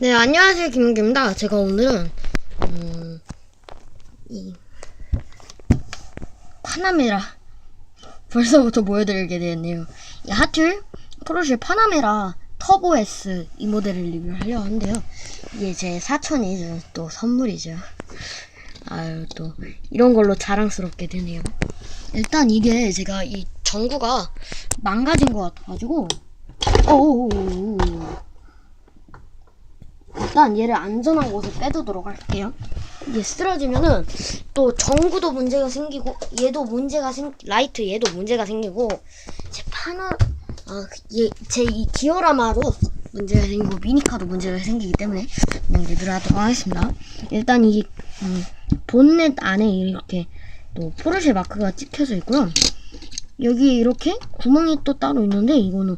네, 안녕하세요. 김은규입니다. 제가 오늘은, 음, 이, 파나메라. 벌써부터 보여드리게 되었네요. 이 하툴 포르쉐 파나메라 터보 S 이 모델을 리뷰하려 하는데요. 이게 제 사촌이 또 선물이죠. 아유, 또, 이런 걸로 자랑스럽게 되네요. 일단 이게 제가 이 전구가 망가진 것 같아가지고, 어우우우우. 일단 얘를 안전한 곳에 빼두도록 할게요. 이게 쓰러지면은 또 전구도 문제가 생기고 얘도 문제가 생 라이트 얘도 문제가 생기고 제 파나 아얘제 이 디오라마도 문제가 생기고 미니카도 문제가 생기기 때문에 그냥 리뷰를 하도록 하겠습니다. 일단 이 음, 본넷 안에 이렇게 또 포르쉐 마크가 찍혀져 있고요. 여기 이렇게 구멍이 또 따로 있는데 이거는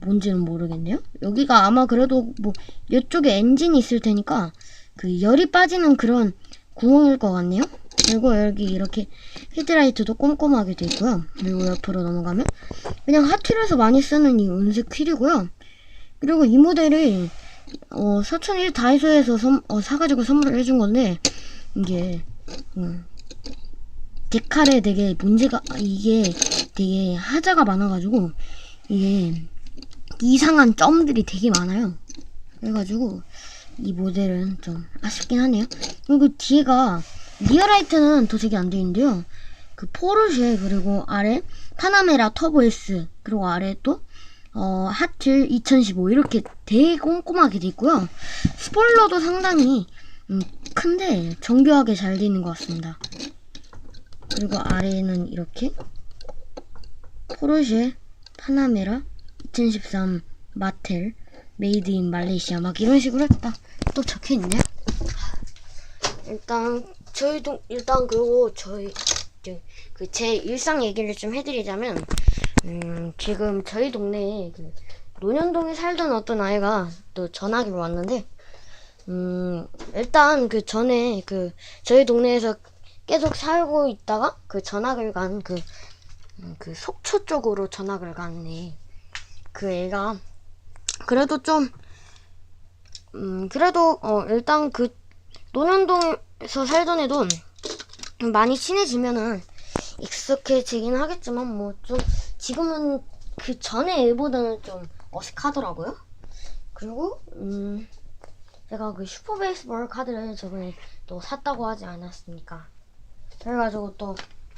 뭔지는 모르겠네요. 여기가 아마 그래도 뭐 이쪽에 엔진이 있을 테니까 그 열이 빠지는 그런 구멍일 것 같네요. 그리고 여기 이렇게 헤드라이트도 꼼꼼하게 돼 있고요. 그리고 옆으로 넘어가면 그냥 핫휠에서 많이 쓰는 이 은색 휠이고요. 그리고 이 모델이 어, 사촌이 다이소에서 선- 어, 사가지고 선물을 해준 건데 이게 음, 데칼에 되게 문제가 아, 이게 되게 하자가 많아가지고 이게 이상한 점들이 되게 많아요. 그래가지고 이 모델은 좀 아쉽긴 하네요. 그리고 뒤에가 리어라이트는 도색이 안 되어 있는데요. 그 포르쉐 그리고 아래 파나메라 터보 S 그리고 아래 또 어, 하틀 2015 이렇게 되게 꼼꼼하게 돼 있고요. 스포일러도 상당히 음, 큰데 정교하게 잘 돼 있는 것 같습니다. 그리고 아래에는 이렇게 포르쉐 파나메라 2013 마텔 메이드 인 말레이시아 막 이런 식으로 했다 또 적혀 있네. 일단 저희 동 일단 그리고 저희 그 제 일상 얘기를 좀 해드리자면 음 지금 저희 동네에 그 논현동에 살던 어떤 아이가 또 전화기로 왔는데 음 일단 그 전에 그 저희 동네에서 계속 살고 있다가 그 전학을 간그그 속초 쪽으로 전학을 갔네. 그 애가 그래도 좀 음, 그래도 어 일단 그 논현동에서 살던 애도 많이 친해지면은 익숙해지긴 하겠지만 뭐 좀 지금은 그 전에 애보다는 좀 어색하더라고요. 그리고 음 제가 그 슈퍼 베이스볼 카드를 저번에 또 샀다고 하지 않았습니까? 그래가지고 또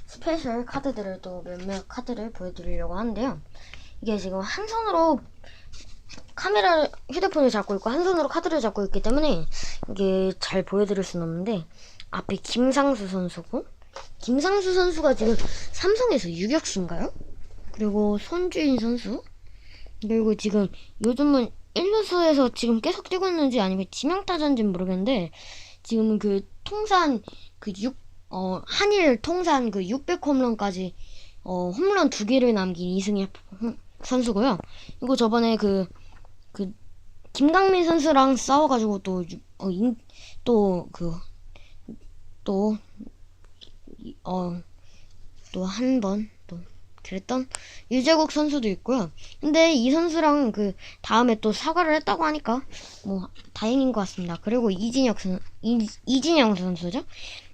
스페셜 카드들을 또 몇몇 카드를 보여드리려고 하는데요. 이게 지금 한 손으로 카메라 휴대폰을 잡고 있고 한 손으로 카드를 잡고 있기 때문에 이게 잘 보여드릴 수는 없는데 앞에 김상수 선수고 김상수 선수가 지금 삼성에서 유격수인가요? 그리고 손주인 선수 그리고 지금 요즘은 1루수에서 지금 계속 뛰고 있는지 아니면 지명타자인지는 모르겠는데 지금은 그 통산 그 6, 어, 한일 통산 그 600 홈런까지 어, 홈런 두 개를 남긴 이승엽 홈- 선수고요. 그리고 저번에 그, 그, 김강민 선수랑 싸워가지고 또, 유- 어, 인, 또, 그, 또, 이- 어, 또 한 번, 또, 그랬던 유재국 선수도 있고요. 근데 이 선수랑 그, 다음에 또 사과를 했다고 하니까, 뭐, 다행인 것 같습니다. 그리고 이진혁 선, 이, 이진영 선수죠?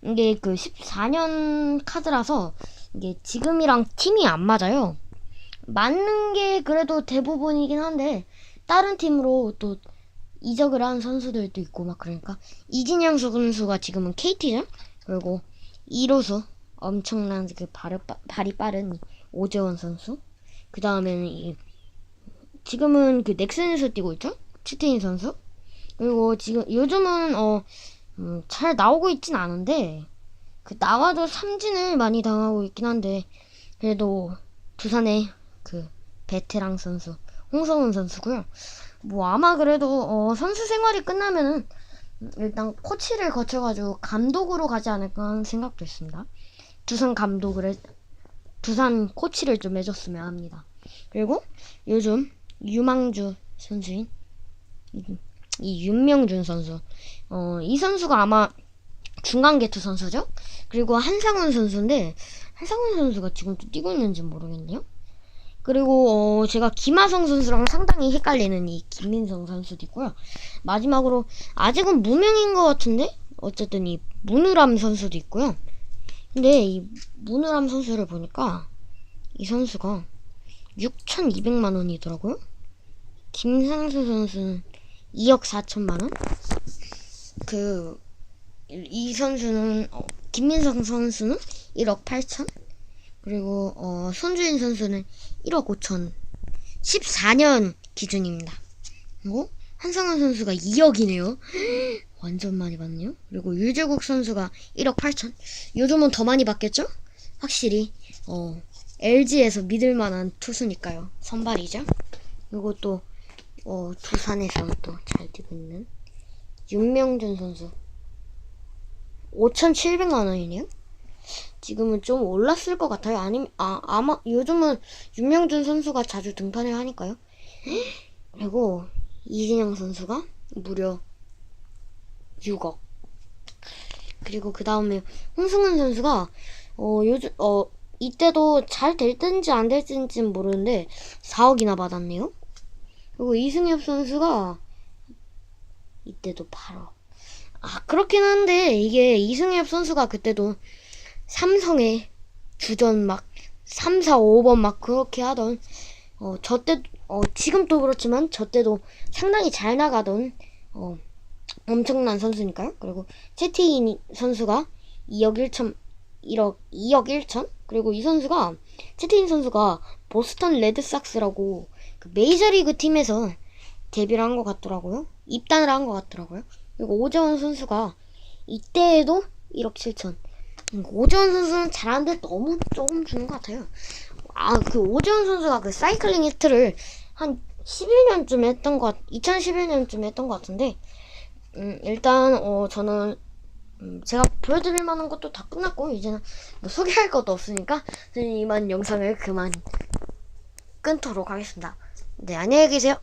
이게 그 14년 카드라서, 이게 지금이랑 팀이 안 맞아요. 맞는 게 그래도 대부분이긴 한데 다른 팀으로 또 이적을 한 선수들도 있고 막 그러니까 이진영 선수가 지금은 KT죠. 그리고 이로수 엄청난 그 빠- 발이 빠른 오재원 선수. 그 다음에는 이 지금은 그 넥슨에서 뛰고 있죠. 치테인 선수. 그리고 지금 요즘은 어 음, 잘 나오고 있진 않은데 그 나와도 삼진을 많이 당하고 있긴 한데 그래도 두산의 그 베테랑 선수 홍성훈 선수고요. 뭐 아마 그래도 어, 선수 생활이 끝나면은 일단 코치를 거쳐가지고 감독으로 가지 않을까 하는 생각도 있습니다. 두산 감독을 해, 두산 코치를 좀 해줬으면 합니다. 그리고 요즘 유망주 선수인 이, 이 윤명준 선수, 어, 이 선수가 아마 중간 개투 선수죠. 그리고 한상훈 선수인데 한상훈 선수가 지금 또 뛰고 있는지 모르겠네요. 그리고 어, 제가 김하성 선수랑 상당히 헷갈리는 이 김민성 선수도 있고요. 마지막으로 아직은 무명인 것 같은데 어쨌든 이 문우람 선수도 있고요. 근데 이 문우람 선수를 보니까 이 선수가 6,200만 원이더라고요. 김상수 선수는 2억 4천만 원. 그 이 선수는 어, 김민성 선수는 1억 8천. 그리고 어, 손주인 선수는 1억 5천. 14년 기준입니다. 그리고 한상원 선수가 2억이네요. 완전 많이 받네요. 그리고 유재국 선수가 1억 8천. 요즘은 더 많이 받겠죠? 확실히 어, LG에서 믿을 만한 투수니까요. 선발이죠. 그리고 또 어, 두산에서 또 잘 뛰고 있는 윤명준 선수 5,700만 원이네요. 지금은 좀 올랐을 것 같아요. 아니면 아 아마 요즘은 윤명준 선수가 자주 등판을 하니까요. 그리고 이진영 선수가 무려 6억. 그리고 그 다음에 홍승은 선수가 어 요즘 어 이때도 잘 될 든지 안 될 든지는 모르는데 4억이나 받았네요. 그리고 이승엽 선수가 이때도 8억. 아 그렇긴 한데 이게 이승엽 선수가 그때도 삼성에 주전 막 3, 4, 5번 막 그렇게 하던 어 저때 어 지금도 그렇지만 저 때도 상당히 잘 나가던 어 엄청난 선수니까요. 그리고 채티인 선수가 2억 1천 1억 2억 1천 그리고 이 선수가 채티인 선수가 보스턴 레드삭스라고 그 메이저리그 팀에서 데뷔를 한 것 같더라고요. 입단을 한 것 같더라고요. 그리고 오재원 선수가 이때에도 1억 7천. 음, 오재원 선수는 잘하는데 너무 조금 주는 것 같아요. 아, 그 오재원 선수가 그 사이클링 히트를 한 11년쯤 했던 것, 2011년쯤 했던 것 같은데, 음, 일단, 어, 저는, 음, 제가 보여드릴 만한 것도 다 끝났고, 이제는 뭐 소개할 것도 없으니까, 저는 이만 영상을 그만 끊도록 하겠습니다. 네, 안녕히 계세요.